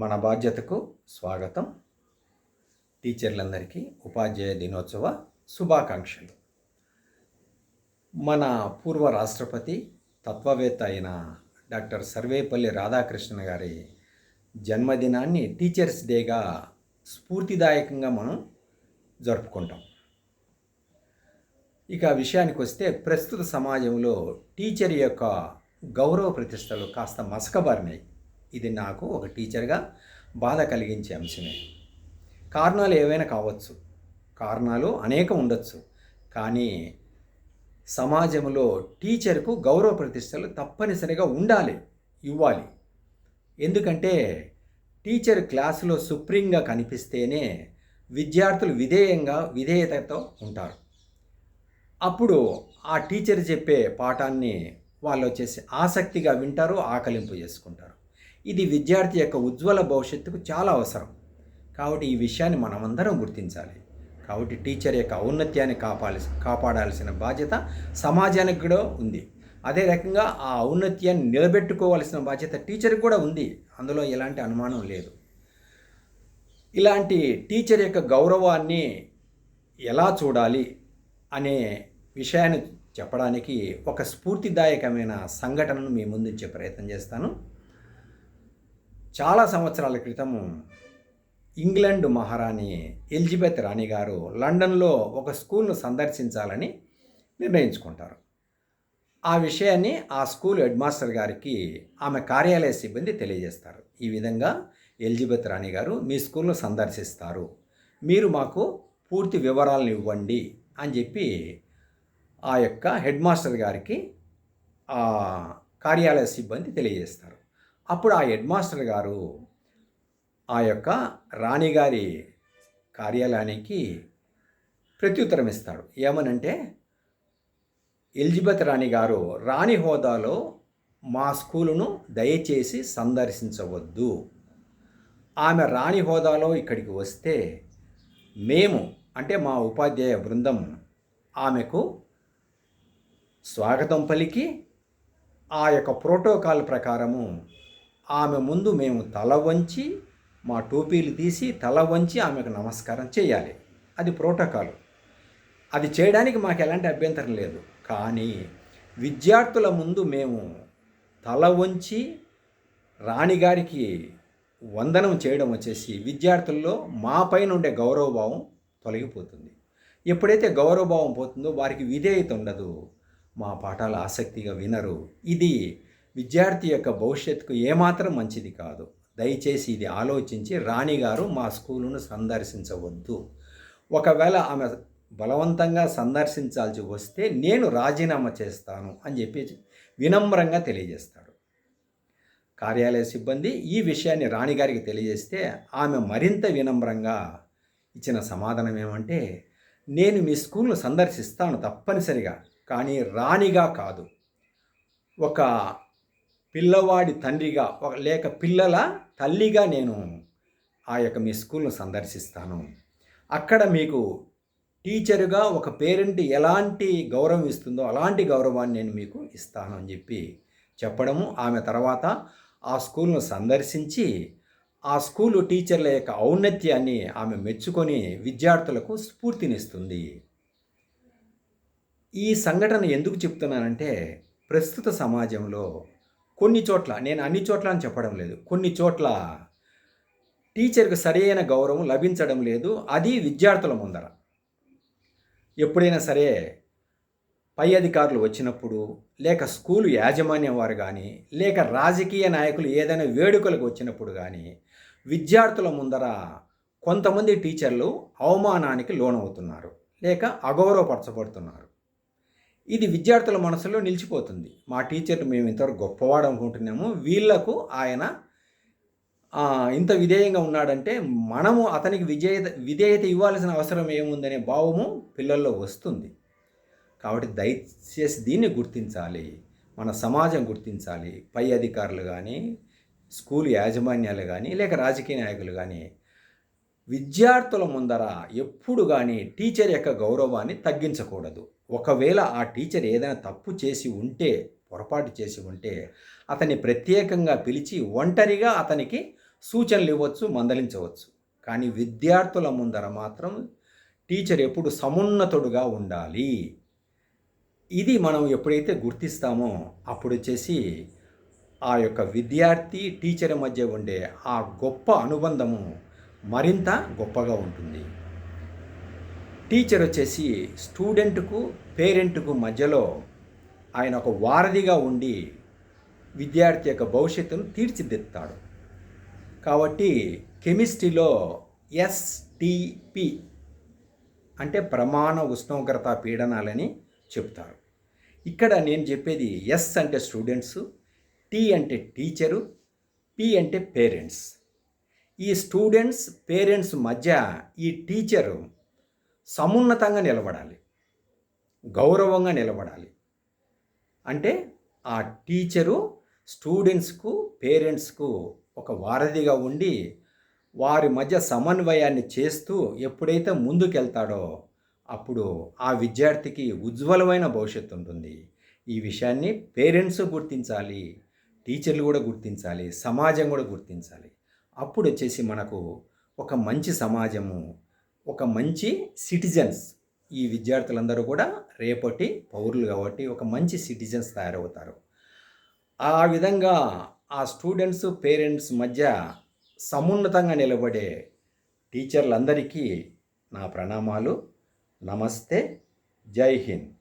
మన బాధ్యతకు స్వాగతం. టీచర్లందరికీ ఉపాధ్యాయ దినోత్సవ శుభాకాంక్షలు. మన పూర్వ రాష్ట్రపతి తత్వవేత్త అయిన డాక్టర్ సర్వేపల్లి రాధాకృష్ణ గారి జన్మదినాన్ని టీచర్స్ డేగా స్ఫూర్తిదాయకంగా మనం జరుపుకుంటాం. ఇక విషయానికి వస్తే ప్రస్తుత సమాజంలో టీచర్ యొక్క గౌరవ ప్రతిష్టలు కాస్త మసకబారినాయి ఇది నాకు ఒక టీచర్గా బాధ కలిగించే అంశమే. కారణాలు ఏవైనా కావచ్చు. కారణాలు అనేకం ఉండొచ్చు. కానీ సమాజంలో టీచర్కు గౌరవ ప్రతిష్టలు తప్పనిసరిగా ఉండాలి ఇవ్వాలి. ఎందుకంటే టీచర్ క్లాసులో సుప్రీంగా కనిపిస్తేనే విద్యార్థులు విధేయంగా విధేయతతో ఉంటారు. అప్పుడు ఆ టీచర్ చెప్పే పాఠాన్ని వాళ్ళు వచ్చేసి ఆసక్తిగా వింటారు ఆకలింపు చేసుకుంటారు. ఇది విద్యార్థి యొక్క ఉజ్వల భవిష్యత్తుకు చాలా అవసరం. కాబట్టి ఈ విషయాన్ని మనమందరం గుర్తించాలి. కాబట్టి టీచర్ యొక్క ఔన్నత్యాన్ని కాపాలి కాపాడాల్సిన బాధ్యత సమాజానికి కూడా ఉంది. అదే రకంగా ఆ ఔన్నత్యాన్ని నిలబెట్టుకోవాల్సిన బాధ్యత టీచర్కి కూడా ఉంది. అందులో ఎలాంటి అనుమానం లేదు. ఇలాంటి టీచర్ యొక్క గౌరవాన్ని ఎలా చూడాలి అనే విషయాన్ని చెప్పడానికి ఒక స్ఫూర్తిదాయకమైన సంఘటనను మీ ముందుంచే ప్రయత్నం చేస్తాను. చాలా సంవత్సరాల క్రితము ఇంగ్లాండ్ మహారాణి ఎలిజబెత్ రాణి గారు లండన్లో ఒక స్కూల్ను సందర్శించాలని నిర్ణయించుకుంటారు. ఆ విషయాన్ని ఆ స్కూల్ హెడ్ మాస్టర్ గారికి ఆమె కార్యాలయ సిబ్బంది తెలియజేస్తారు. ఈ విధంగా ఎలిజబెత్ రాణి గారు మీ స్కూల్ను సందర్శిస్తారు. మీరు మాకు పూర్తి వివరాలను ఇవ్వండి అని చెప్పి ఆ యొక్క హెడ్ మాస్టర్ గారికి ఆ కార్యాలయ సిబ్బంది తెలియజేస్తారు. అప్పుడు ఆ హెడ్ మాస్టర్ గారు ఆ యొక్క రాణిగారి కార్యాలయానికి ప్రత్యుత్తరం ఇస్తాడు ఏమనంటే ఎలిజబెత్ రాణి గారు రాణి హోదాలో మా స్కూలును దయచేసి సందర్శించవద్దు. ఆమె రాణి హోదాలో ఇక్కడికి వస్తే మేము అంటే మా ఉపాధ్యాయ బృందం ఆమెకు స్వాగతం పలికి ఆ యొక్క ప్రోటోకాల్ ప్రకారము ఆమె ముందు మేము తల వంచి మా టోపీలు తీసి తల వంచి ఆమెకు నమస్కారం చేయాలి. అది ప్రోటోకాల్. అది చేయడానికి మాకు ఎలాంటి అభ్యంతరం లేదు. కానీ విద్యార్థుల ముందు మేము తల వంచి రాణిగారికి వందనం చేయడం వచ్చేసి విద్యార్థుల్లో మా పైన ఉండే గౌరవభావం తొలగిపోతుంది. ఎప్పుడైతే గౌరవభావం పోతుందో వారికి విధేయత ఉండదు. మా పాఠాలు ఆసక్తిగా వినరు. ఇది విద్యార్థి యొక్క భవిష్యత్తుకు ఏమాత్రం మంచిది కాదు. దయచేసి ఇది ఆలోచించి రాణిగారు మా స్కూలును సందర్శించవద్దు. ఒకవేళ ఆమె బలవంతంగా సందర్శించాల్సి వస్తే నేను రాజీనామా చేస్తాను అని చెప్పి వినమ్రంగా తెలియజేస్తాడు. కార్యాలయ సిబ్బంది ఈ విషయాన్ని రాణిగారికి తెలియజేస్తే ఆమె మరింత వినమ్రంగా ఇచ్చిన సమాధానం ఏమంటే నేను మీ స్కూల్ను సందర్శిస్తాను తప్పనిసరిగా కానీ రాణిగా కాదు. ఒక పిల్లవాడి తండ్రిగా ఒక లేక పిల్లల తల్లిగా నేను ఆ యొక్క మీ స్కూల్ను సందర్శిస్తాను. అక్కడ మీకు టీచరుగా ఒక పేరెంట్ ఎలాంటి గౌరవం ఇస్తుందో అలాంటి గౌరవాన్ని నేను మీకు ఇస్తాను అని చెప్పి చెప్పడము ఆమె తర్వాత ఆ స్కూల్ను సందర్శించి ఆ స్కూలు టీచర్ల యొక్క ఔన్నత్యాన్ని ఆమె మెచ్చుకొని విద్యార్థులకు స్ఫూర్తినిస్తుంది. ఈ సంఘటన ఎందుకు చెప్తున్నానంటే ప్రస్తుత సమాజంలో కొన్ని చోట్ల నేను అన్ని చోట్ల అని చెప్పడం లేదు. కొన్ని చోట్ల టీచర్కి సరైన గౌరవం లభించడం లేదు. అది విద్యార్థుల ముందర. ఎప్పుడైనా సరే పై అధికారులు వచ్చినప్పుడు లేక స్కూలు యాజమాన్యం వారు కానీ లేక రాజకీయ నాయకులు ఏదైనా వేడుకలకు వచ్చినప్పుడు కానీ విద్యార్థుల ముందర కొంతమంది టీచర్లు అవమానానికి లోనవుతున్నారు. లేక అగౌరవపరచబడుతున్నారు. ఇది విద్యార్థుల మనసులో నిలిచిపోతుంది. మా టీచర్లు మేము ఇంతవరకు గొప్పవాడు అనుకుంటున్నాము. వీళ్ళకు ఆయన ఇంత విధేయంగా ఉన్నాడంటే మనము అతనికి విజేత విధేయత ఇవ్వాల్సిన అవసరం ఏముందనే భావము పిల్లల్లో వస్తుంది. కాబట్టి దయచేసి దీన్ని గుర్తించాలి. మన సమాజం గుర్తించాలి. పై అధికారులు కానీ స్కూల్ యాజమాన్యాలు కానీ లేక రాజకీయ నాయకులు కానీ విద్యార్థుల ముందర ఎప్పుడు కానీ టీచర్ యొక్క గౌరవాన్ని తగ్గించకూడదు. ఒకవేళ ఆ టీచర్ ఏదైనా తప్పు చేసి ఉంటే పొరపాటు చేసి ఉంటే అతన్ని ప్రత్యేకంగా పిలిచి ఒంటరిగా అతనికి సూచనలు ఇవ్వచ్చు మందలించవచ్చు. కానీ విద్యార్థుల ముందర మాత్రం టీచర్ ఎప్పుడు సమున్నతుడుగా ఉండాలి. ఇది మనం ఎప్పుడైతే గుర్తిస్తామో అప్పుడు వచ్చేసి ఆ యొక్క విద్యార్థి టీచర్ మధ్య ఉండే ఆ గొప్ప అనుబంధము మరింత గొప్పగా ఉంటుంది. టీచర్ వచ్చేసి స్టూడెంట్కు పేరెంట్కు మధ్యలో ఆయన ఒక వారధిగా ఉండి విద్యార్థి యొక్క భవిష్యత్తును తీర్చిదిద్దుతాడు. కాబట్టి కెమిస్ట్రీలో ఎస్టిపి అంటే ప్రమాణ ఉష్ణోగ్రత పీడనాలని చెప్తారు. ఇక్కడ నేను చెప్పేది ఎస్ అంటే స్టూడెంట్స్ టీ అంటే టీచరు పి అంటే పేరెంట్స్. ఈ స్టూడెంట్స్ పేరెంట్స్ మధ్య ఈ టీచరు సమున్నతంగా నిలబడాలి. గౌరవంగా నిలబడాలి. అంటే ఆ టీచరు స్టూడెంట్స్కు పేరెంట్స్కు ఒక వారధిగా ఉండి వారి మధ్య సమన్వయాన్ని చేస్తూ ఎప్పుడైతే ముందుకెళ్తాడో అప్పుడు ఆ విద్యార్థికి ఉజ్వలమైన భవిష్యత్తు ఉంటుంది. ఈ విషయాన్ని పేరెంట్స్ గుర్తించాలి టీచర్లు కూడా గుర్తించాలి సమాజం కూడా గుర్తించాలి. అప్పుడు వచ్చేసి మనకు ఒక మంచి సమాజము ఒక మంచి సిటిజన్స్. ఈ విద్యార్థులందరూ కూడా రేపటి పౌరులు కాబట్టి ఒక మంచి సిటిజన్స్ తయారవుతారు. ఆ విధంగా ఆ స్టూడెంట్స్ పేరెంట్స్ మధ్య సమున్నతంగా నిలబడే టీచర్లందరికీ నా ప్రణామాలు. నమస్తే. జై హింద్.